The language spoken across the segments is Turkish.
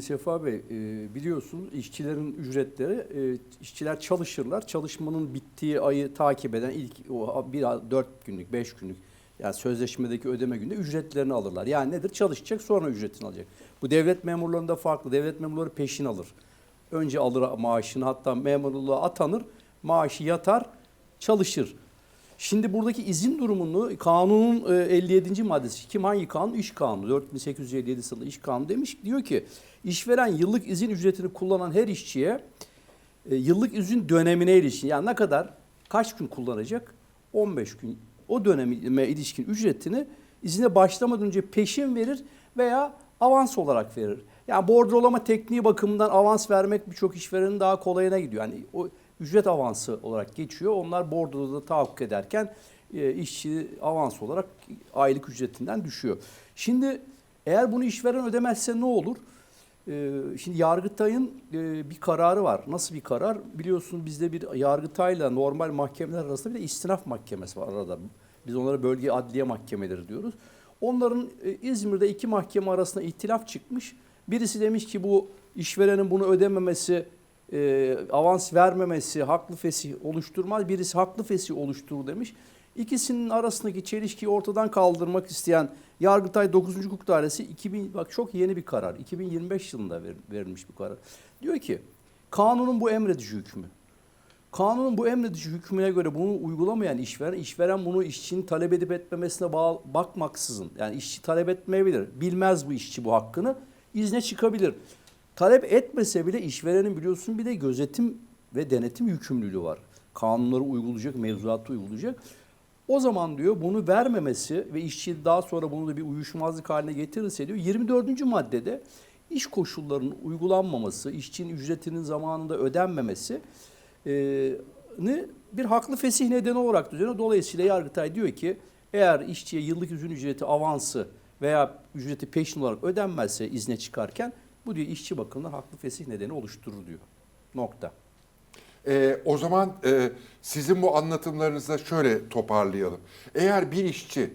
Şimdi Sefa Bey e, biliyorsunuz işçilerin ücretleri e, işçiler çalışırlar. Çalışmanın bittiği ayı takip eden ilk o bir 4 günlük 5 günlük yani sözleşmedeki ödeme günde ücretlerini alırlar. Yani nedir? Çalışacak sonra ücretini alacak. Bu devlet memurlarında farklı. Devlet memurları peşin alır. Önce alır maaşını hatta memurluğa atanır. Maaşı yatar, çalışır. Şimdi buradaki izin durumunu kanunun e, 57. maddesi kim hangi kanun? İş kanunu 4857 sayılı iş kanunu demiş diyor ki işveren yıllık izin ücretini kullanan her işçiye e, yıllık izin dönemine ilişkin yani ne kadar kaç gün kullanacak? 15 gün. O döneme ilişkin ücretini izine başlamadan önce peşin verir veya avans olarak verir. Yani bordrolama tekniği bakımından avans vermek birçok işverenin daha kolayına gidiyor. Yani o ücret avansı olarak geçiyor. Onlar bordroda tahakkuk ederken e, işçi avans olarak aylık ücretinden düşüyor. Şimdi eğer bunu işveren ödemezse ne olur? Ee, Şimdi Yargıtay'ın e, bir kararı var. Nasıl bir karar? Biliyorsunuz bizde bir Yargıtay'la normal mahkemeler arasında bir de istinaf mahkemesi var arada. Biz onlara bölge adliye mahkemeleri diyoruz. Onların e, İzmir'de iki mahkeme arasında ihtilaf çıkmış. Birisi demiş ki bu işverenin bunu ödememesi, e, avans vermemesi haklı fesih oluşturmaz. Birisi haklı fesih oluşturur demiş. İkisinin arasındaki çelişkiyi ortadan kaldırmak isteyen Yargıtay 9. Hukuk Dairesi 2000 bak çok yeni bir karar. 2025 yılında ver- verilmiş bir karar. Diyor ki kanunun bu emredici hükmü. Kanunun bu emredici hükmüne göre bunu uygulamayan işveren, işveren bunu işçinin talep edip etmemesine bakmaksızın, yani işçi talep etmeyebilir, bilmez bu işçi bu hakkını, izne çıkabilir. Talep etmese bile işverenin biliyorsun bir de gözetim ve denetim yükümlülüğü var. Kanunları uygulayacak, mevzuatı uygulayacak. O zaman diyor bunu vermemesi ve işçi daha sonra bunu da bir uyuşmazlık haline getirirse diyor 24. maddede iş koşullarının uygulanmaması, işçinin ücretinin zamanında ödenmemesi e, bir haklı fesih nedeni olarak düzenliyor. Dolayısıyla Yargıtay diyor ki eğer işçiye yıllık izin ücreti avansı veya ücreti peşin olarak ödenmezse izne çıkarken bu diyor işçi bakımından haklı fesih nedeni oluşturur diyor. Nokta. Ee, o zaman e, sizin bu anlatımlarınızda şöyle toparlayalım. Eğer bir işçi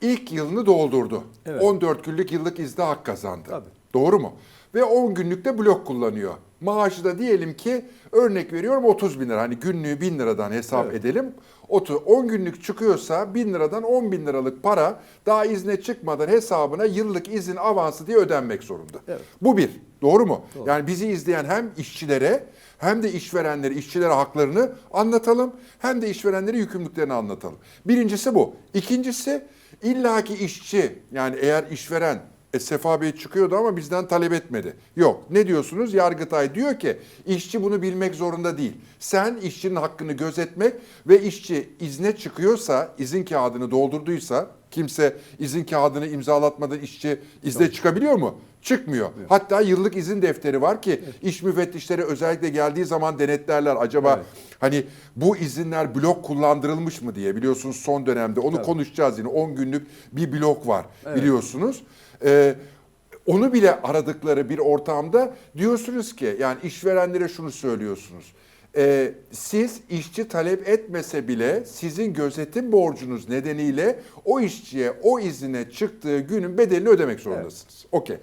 ilk yılını doldurdu. Evet. 14 günlük yıllık izne hak kazandı. Tabii. Doğru mu? Ve 10 günlük de blok kullanıyor. Maaşı da diyelim ki örnek veriyorum 30 bin lira. Hani günlüğü 1000 liradan hesap Evet. edelim. Otu 10 günlük çıkıyorsa 1000 liradan 10 bin liralık para daha izne çıkmadan hesabına yıllık izin avansı diye ödenmek zorunda. Evet. Bu bir. Doğru mu? Doğru. Yani bizi izleyen hem işçilere hem de işverenlere, işçilere haklarını anlatalım. Hem de işverenlere yükümlülüklerini anlatalım. Birincisi bu. İkincisi illaki işçi yani eğer işveren e, Sefa Bey çıkıyordu ama bizden talep etmedi. Yok. Ne diyorsunuz? Yargıtay diyor ki işçi bunu bilmek zorunda değil. Sen işçinin hakkını gözetmek ve işçi izne çıkıyorsa, izin kağıdını doldurduysa kimse izin kağıdını imzalatmadan işçi izne çıkabiliyor mu? Çıkmıyor. Hatta yıllık izin defteri var ki iş müfettişleri özellikle geldiği zaman denetlerler. Acaba Evet. hani bu izinler blok kullandırılmış mı diye biliyorsunuz son dönemde onu Tabii. konuşacağız yine 10 günlük bir blok var Evet. biliyorsunuz. Ee, onu bile aradıkları bir ortamda diyorsunuz ki yani işverenlere şunu söylüyorsunuz. Ee, siz işçi talep etmese bile sizin gözetim borcunuz nedeniyle o işçiye o izine çıktığı günün bedelini ödemek zorundasınız. Okey.